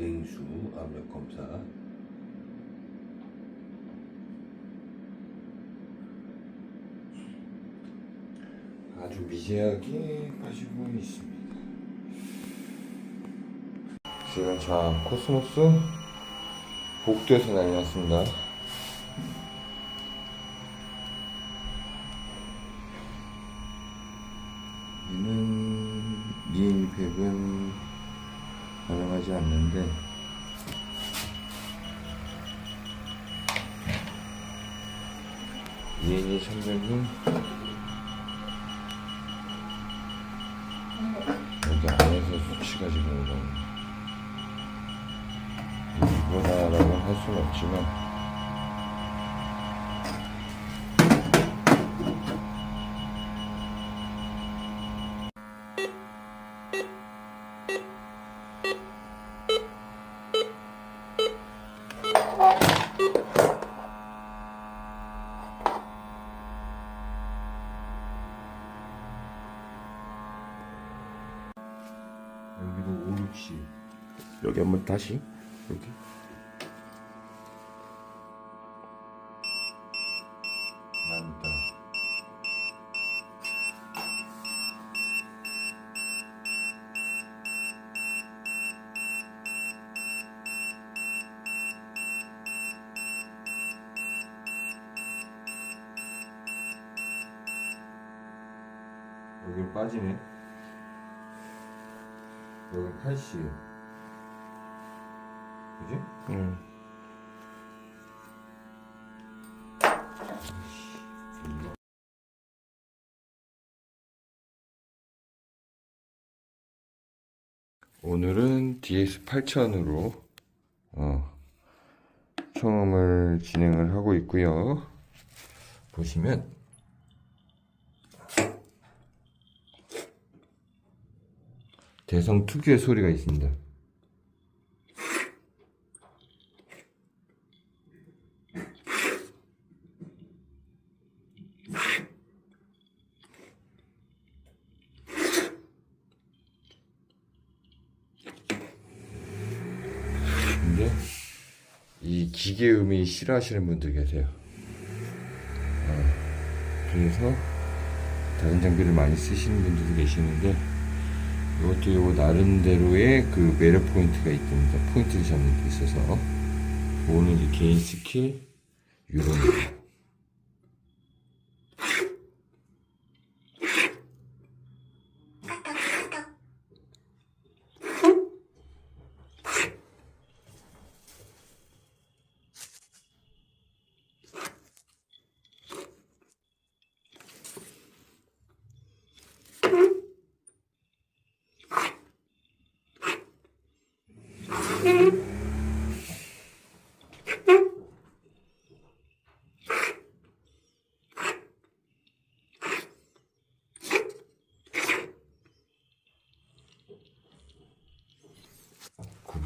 냉수 압력 검사 아주 미세하게 빠지고 있습니다. 지금 자 코스모스 복도에서 난리 났습니다. 얘는 리인팩은 반응 하지 않는데. 리인이 300은 여기 안에서 수치가 지금 이런. 이거다라고 할 수는 없지만 여기도 5, 60 여기 한번 다시 여기. 나왔다. 여기 빠지네 여기 80 그지? 응. 오늘은 DS8000으로 어, 청음을 진행을 하고 있고요. 보시면 대성 특유의 소리가 있습니다. 근데 이 기계음이 싫어하시는 분들 계세요. 어, 그래서 다른 장비를 많이 쓰시는 분들도 계시는데 이것도 요 나름대로의 그 매력 포인트가 있답니다. 포인트를 잡는 게 있어서 오늘 이제 개인 스킬 유로입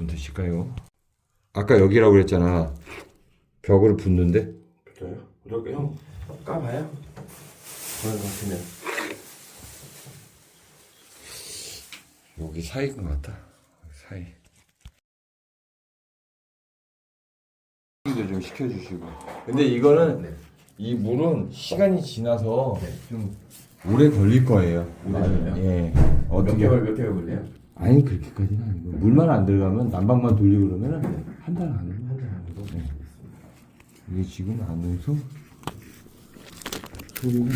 구분 되실까요? 아까 여기라고 그랬잖아. 벽으로 붙는데 저요? 그럴게 형 까봐요. 그럴 것 같으면. 여기 사이인 것 같다. 사이. 좀 시켜주시고. 근데 이거는 이 물은 시간이 지나서 좀 오래 걸릴 거예요. 맞아요? 예. 몇 어떻게? 개월 몇 개월 걸려요? 아니 그렇게까지는 아니고 물만 안 들어가면 난방만 돌리고 그러면은 한달 안에. 한달 정도. 네. 이게 지금 안에서 소리가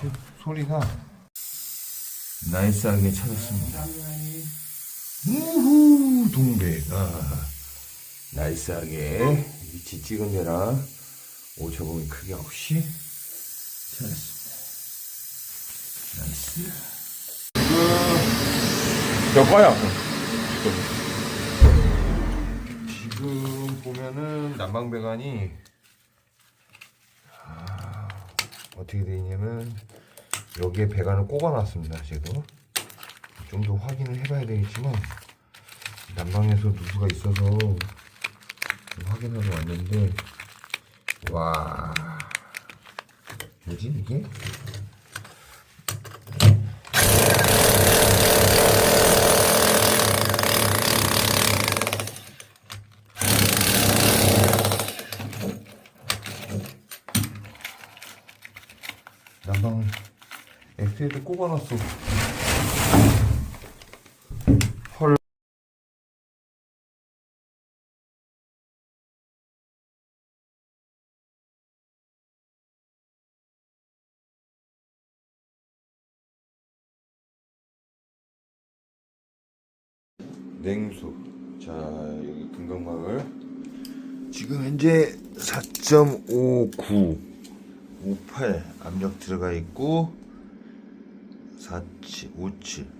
소, 소리가 나이스하게 찾았습니다. 우후 동배가 나이스하게 위치 찍은 데랑 오차범위 크기 없이 찾았습니다. 나이스. 몇 거야? 지금 보면은 난방배관이 아, 어떻게 되어 있냐면 여기에 배관을 꼽아놨습니다. 지금 좀 더 확인을 해봐야 되겠지만 난방에서 누수가 있어서 확인하러 왔는데 와 뭐지 이게? 난방을 엑스에도 꼽아놨어. 냉수. 자, 여기 금강마을. 지금 현재 4.59, 58 압력 들어가 있고 47, 57